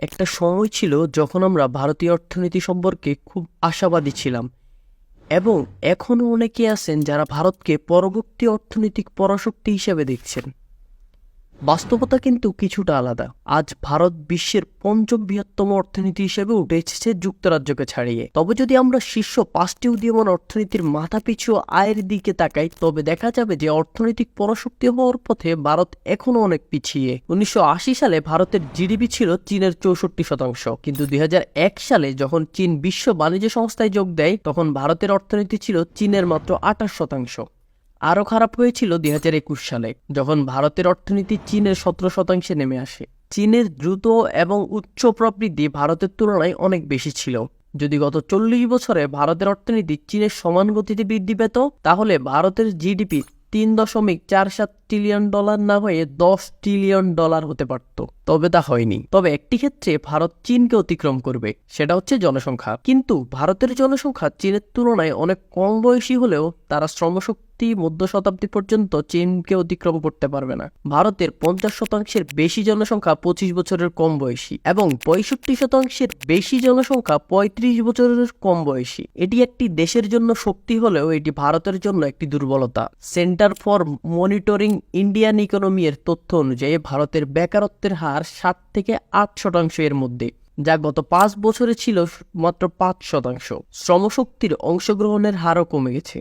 একটা সময় ছিল যখন আমরা ভারতীয় অর্থনীতি সম্পর্কে খুব আশাবাদী ছিলাম এবং এখনও অনেকে আছেন যারা ভারতকে পরবর্তী অর্থনৈতিক পরাশক্তি হিসেবে দেখছেন। বাস্তবতা কিন্তু কিছুটা আলাদা। আজ ভারত বিশ্বের পঞ্চম বৃহত্তম অর্থনীতি হিসেবে উঠে এসেছে যুক্তরাজ্যকে ছাড়িয়ে। তবে যদি আমরা শীর্ষ পাঁচটি উদীয়মান অর্থনীতির মাথাপিছু আয়ের দিকে তাকাই, তবে দেখা যাবে যে অর্থনৈতিক পরাশক্তি হওয়ার পথে ভারত এখনও অনেক পিছিয়ে। উনিশশো আশি সালে ভারতের জিডিপি ছিল চীনের চৌষট্টি শতাংশ। কিন্তু দুই হাজার এক সালে যখন চীন বিশ্ব বাণিজ্য সংস্থায় যোগ দেয়, তখন ভারতের অর্থনীতি ছিল চীনের মাত্র আঠাশ শতাংশ। আরও খারাপ হয়েছিল দুই হাজার একুশ সালে, যখন ভারতের অর্থনীতি চীনের সতেরো শতাংশে নেমে আসে। চীনের দ্রুত এবং উচ্চ প্রবৃদ্ধি ভারতের তুলনায় অনেক বেশি ছিল। যদি গত চল্লিশ বছরে ভারতের অর্থনীতি চীনের সমান গতিতে বৃদ্ধি পেত, তাহলে ভারতের জিডিপি তিন দশমিক চার সাত ট্রিলিয়ন ডলার না হয়ে দশ ট্রিলিয়ন ডলার হতে পারত। তবে তা হয়নি। তবে একটি ক্ষেত্রে ভারত চীনকে অতিক্রম করবে, সেটা হচ্ছে জনসংখ্যা। কিন্তু ভারতের জনসংখ্যা চীনের তুলনায় অনেক কম বয়সী হলেও তারা শ্রমশক্তি মধ্য শতাব্দী পর্যন্ত চীনকে অতিক্রম করতে পারবে না। ভারতের পঞ্চাশ শতাংশের বেশি জনসংখ্যা পঁচিশ বছরের কম বয়সী এবং পঁয়ষট্টি শতাংশের বেশি জনসংখ্যা পঁয়ত্রিশ বছরের কম বয়সী। এটি একটি দেশের জন্য শক্তি হলেও এটি ভারতের জন্য একটি দুর্বলতা। Centre for monitoring Indian economy এর তথ্য অনুযায়ী ভারতের বেকারত্বের হার সাত থেকে আট শতাংশ এর মধ্যে, যা গত পাঁচ বছরে ছিল মাত্র পাঁচ শতাংশ। শ্রমশক্তির অংশগ্রহণের হারও কমে গেছে।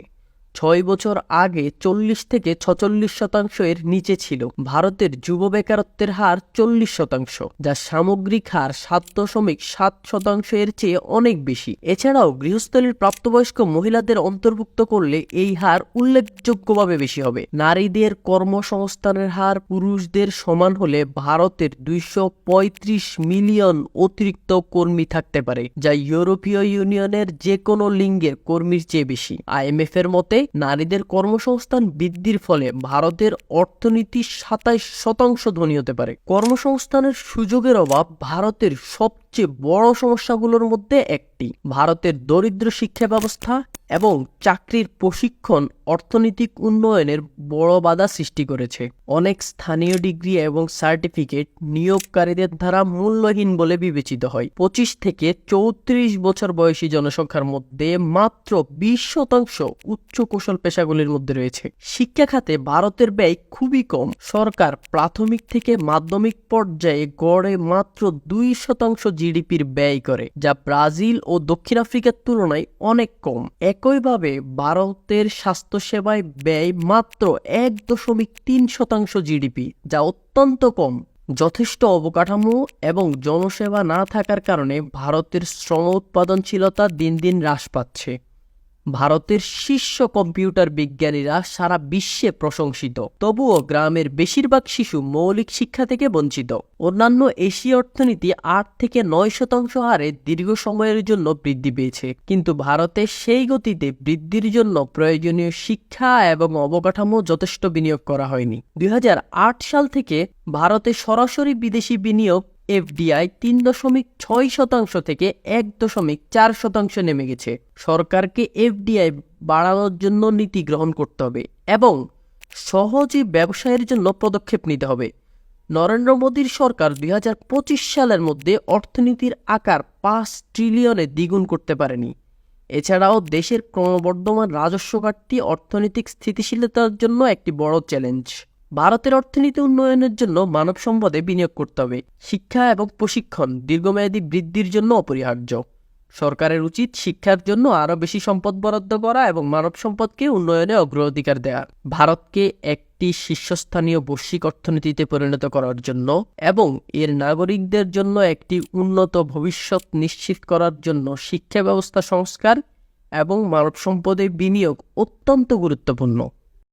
ছয় বছর আগে চল্লিশ থেকে ছচল্লিশ শতাংশ এর নিচে ছিল। ভারতের যুব বেকারত্বের হার চল্লিশ শতাংশ, যা সামগ্রিক হার সাত দশমিক সাত শতাংশ এর চেয়ে অনেক বেশি। এছাড়াও গৃহস্থলীর প্রাপ্তবয়স্ক মহিলাদের অন্তর্ভুক্ত করলে এই হার উল্লেখযোগ্যভাবে বেশি হবে। নারীদের কর্মসংস্থানের হার পুরুষদের সমান হলে ভারতের দুইশো পঁয়ত্রিশ মিলিয়ন অতিরিক্ত কর্মী থাকতে পারে, যা ইউরোপীয় ইউনিয়নের যে কোনো লিঙ্গের কর্মীর চেয়ে বেশি। আইএমএফ এর মতে নারীদের কর্মসংস্থান বৃদ্ধির ফলে ভারতের অর্থনীতি সাতাইশ শতাংশ ধনী হতে পারে। কর্মসংস্থানের সুযোগের অভাব ভারতের সবচেয়ে বড় সমস্যাগুলোর মধ্যে একটি। ভারতের দরিদ্র শিক্ষা ব্যবস্থা এবং চাকরির প্রশিক্ষণ অর্থনৈতিক উন্নয়নের বড় বাধা সৃষ্টি করেছে। অনেক স্থানীয় ডিগ্রি এবং সার্টিফিকেট নিয়োগকারীদের দ্বারা মূল্যহীন বলে বিবেচিত হয়। পঁচিশ থেকে চৌত্রিশ বছর বয়সী জনসংখ্যার মধ্যে মাত্র বিশ শতাংশ উচ্চ কৌশল পেশাগুলির মধ্যে রয়েছে। শিক্ষা খাতে ভারতের ব্যয় খুবই কম। সরকার প্রাথমিক থেকে মাধ্যমিক পর্যায়ে গড়ে মাত্র দুই শতাংশ জিডিপির ব্যয় করে, যা ব্রাজিল ও দক্ষিণ আফ্রিকার তুলনায় অনেক কম। একইভাবে ভারতের স্বাস্থ্যসেবায় ব্যয় মাত্র এক দশমিক তিন শতাংশ জিডিপি, যা অত্যন্ত কম। যথেষ্ট অবকাঠামো এবং জনসেবা না থাকার কারণে ভারতের শ্রম উৎপাদনশীলতা দিন দিন হ্রাস পাচ্ছে। ভারতের শীর্ষ কম্পিউটার বিজ্ঞানীরা সারা বিশ্বে প্রশংসিত। তবুও গ্রামের বেশিরভাগ শিশু মৌলিক শিক্ষা থেকে বঞ্চিত। অন্যান্য এশীয় অর্থনীতি আট থেকে নয় শতাংশ হারে দীর্ঘ সময়ের জন্য বৃদ্ধি পেয়েছে। কিন্তু ভারতে সেই গতিতে বৃদ্ধির জন্য প্রয়োজনীয় শিক্ষা এবং অবকাঠামো যথেষ্ট বিনিয়োগ করা হয়নি। দুই হাজার আট সাল থেকে ভারতে সরাসরি বিদেশি বিনিয়োগ এফডিআই তিন দশমিক ছয় শতাংশ থেকে এক দশমিক চার শতাংশ নেমে গেছে। সরকারকে এফডিআই বাড়ানোর জন্য নীতি গ্রহণ করতে হবে এবং সহজে ব্যবসায়ের জন্য পদক্ষেপ নিতে হবে। নরেন্দ্র মোদীর সরকার দুই হাজার পঁচিশ সালের মধ্যে অর্থনীতির আকার পাঁচ ট্রিলিয়নে দ্বিগুণ করতে পারেনি। এছাড়াও দেশের ক্রমবর্ধমান রাজস্ব ঘাটতি অর্থনৈতিক স্থিতিশীলতার জন্য একটি বড় চ্যালেঞ্জ। ভারতের অর্থনীতি উন্নয়নের জন্য মানব সম্পদে বিনিয়োগ করতে হবে। শিক্ষা এবং প্রশিক্ষণ দীর্ঘমেয়াদী বৃদ্ধির জন্য অপরিহার্য। সরকারের উচিত শিক্ষার জন্য আরও বেশি সম্পদ বরাদ্দ করা এবং মানব সম্পদকে উন্নয়নে অগ্রাধিকার দেওয়া ভারতকে একটি শীর্ষস্থানীয় বৈশ্বিক অর্থনীতিতে পরিণত করার জন্য এবং এর নাগরিকদের জন্য একটি উন্নত ভবিষ্যৎ নিশ্চিত করার জন্য শিক্ষা ব্যবস্থা সংস্কার এবং মানব সম্পদে বিনিয়োগ অত্যন্ত গুরুত্বপূর্ণ।